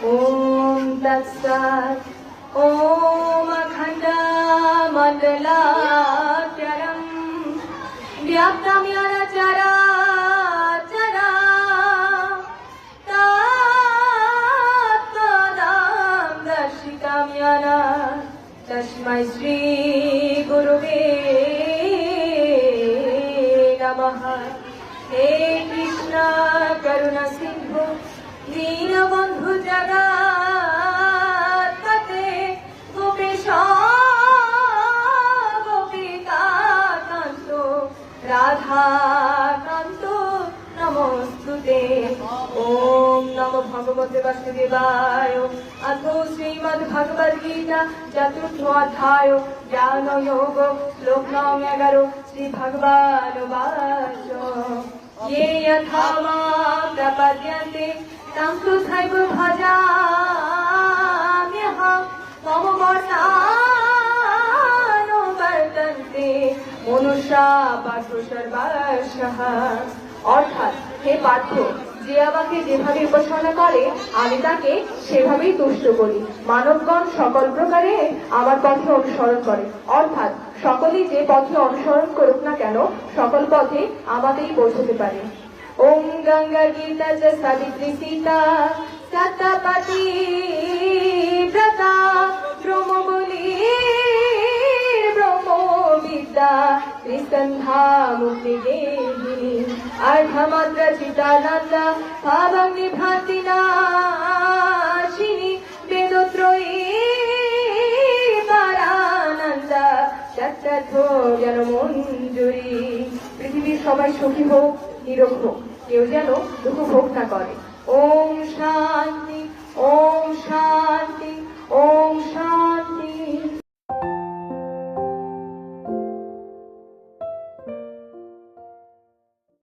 that stars. Om Akhanda Mandalacharam Vyaptam Yana Chara Chara Tatpadam Darshitam Yana Tashmai Sri Guruve Namaha হে কৃষ্ণ করুণা সিংহ দীনবন্ধু জগতে গোপেশ গোপিকান্ত রাধা কান্ত নমস্তুতে ওম নম ভগবতে বাসুদেবায় অথ শ্রীমদ্ ভগবদ গীতা চতুর্থ অধ্যায় জ্ঞান যোগ শ্লোক নং এগারো শ্রী ভগবান বাচ ये यथा मां प्रपद्यन्ते তান্তু থাইব ভাজা তম বর্ণানো বর্তন্তে মনুষা পার্থ অর্থাৎ হে পার্থ, যে আমাকে যেভাবে উপাসনা করে, আমি তাকে সেভাবেই তুষ্ট করি। মানবগণ সকল প্রকারে আমার পথে অনুসরণ করে। অর্থাৎ সকলেই যে পথে অনুসরণ করুক না কেন, সকল পথে আমাকেই বোঝাতে পারে। ওম গঙ্গা গীতা চ সাবিত্রী সীতা সত্যপতি ব্রতা ব্রহ্ম বলি ব্রহ্ম বিদ্যা ত্রিসন্ধ্যা মুক্তি দেহিনী अर्धमात्र चितानन्द भावग्नि भ्रान्ति नाशिनी वेदोत्रयी পরানন্দ চতুর্থ জনমঞ্জুরি পৃথিবীর সবাই সুখী হোক হোক কেউ যেন দুঃখ ভোগ না করে।